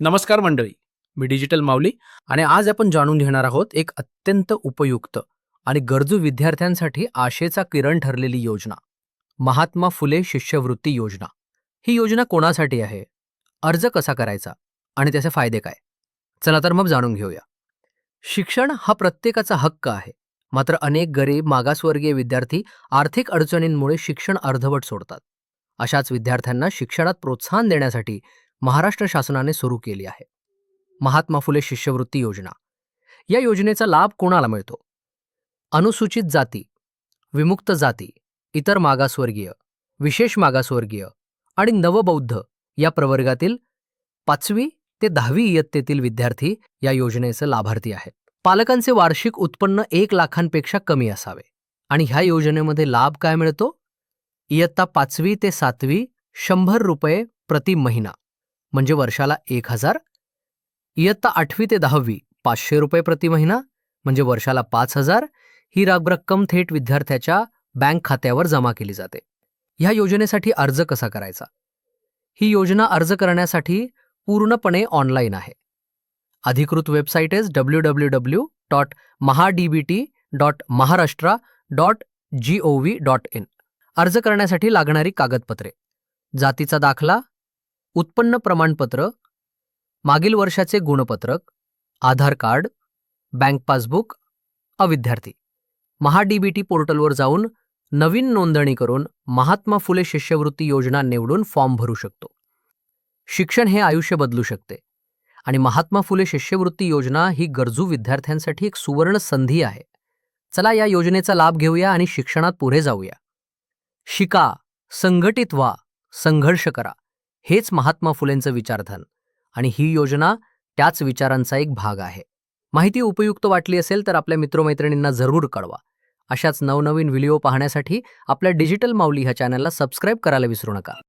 नमस्कार मंडळी मी डिजिटल माऊली आणि आज आपण जाणून घेणार आहोत एक अत्यंत उपयुक्त आणि गरजू विद्यार्थ्यांसाठी आशेचा किरण ठरलेली योजना महात्मा फुले शिष्यवृत्ती योजना. ही योजना कोणासाठी आहे? अर्ज कसा करायचा? आणि त्याचे फायदे काय? चला तर मग जाणून घेऊया. शिक्षण हा प्रत्येकाचा हक्क आहे. मात्र अनेक गरीब मागासवर्गीय विद्यार्थी आर्थिक अडचणींमुळे शिक्षण अर्धवट सोडतात. अशाच विद्यार्थ्यांना शिक्षणात प्रोत्साहन देण्यासाठी महाराष्ट्र शासनाने सुरू केली आहे. महात्मा फुले शिष्यवृत्ती योजना. या योजनेचा लाभ कोणाला मिळतो? अनुसूचित जाती विमुक्त जाती इतर मागासवर्गीय विशेष मागासवर्गीय आणि नवबौद्ध या प्रवर्गातील पाचवी ते दहावी इयत्तेतील विद्यार्थी या योजनेचे लाभार्थी आहेत. पालकांचे वार्षिक उत्पन्न एक लाखांपेक्षा कमी असावे. आणि ह्या योजनेमध्ये लाभ काय मिळतो? इयत्ता पाचवी ते सातवी शंभर रुपये प्रति महिना. म्हणजे वर्षाला एक हजार? इयत्ता आठवी ते दहावी पाचशे रुपये प्रति महिना म्हणजे वर्षाला पाच हजार ही राग रक्कम थेट विद्यार्थ्याच्या बँक खात्यावर जमा केली जाते. ह्या योजनेसाठी अर्ज कसा करायचा? ही योजना अर्ज करण्यासाठी पूर्णपणे ऑनलाईन आहे. अधिकृत website is W W W dot MahaDBT dot Maharashtra dot G O V dot in अर्ज करण्यासाठी लागणारी कागदपत्रे जातीचा दाखला उत्पन्न प्रमाणपत्र मागील वर्षाचे गुणपत्रक आधार कार्ड बँक पासबुक अविद्यार्थी. महाडीबीटी पोर्टलवर जाऊन नवीन नोंदणी करून महात्मा फुले शिष्यवृत्ती योजना निवडून फॉर्म भरू शकतो. शिक्षण हे आयुष्य बदलू शकते आणि महात्मा फुले शिष्यवृत्ती योजना ही गरजू विद्यार्थ्यांसाठी एक सुवर्ण संधी आहे. चला या योजनेचा लाभ घेऊया आणि शिक्षणात पुढे जाऊया. शिका संघटित व्हा संघर्ष करा. हेच महात्मा फुलेंचं विचारधन. आणि ही योजना त्याच विचारांचा एक भाग आहे. माहिती उपयुक्त वाटली असेल तर आपल्या मित्रमैत्रिणींना जरूर कळवा. अशाच नवनवीन व्हिडिओ पाहण्यासाठी आपल्या डिजिटल माऊली ह्या चॅनलला सबस्क्राईब करायला विसरू नका.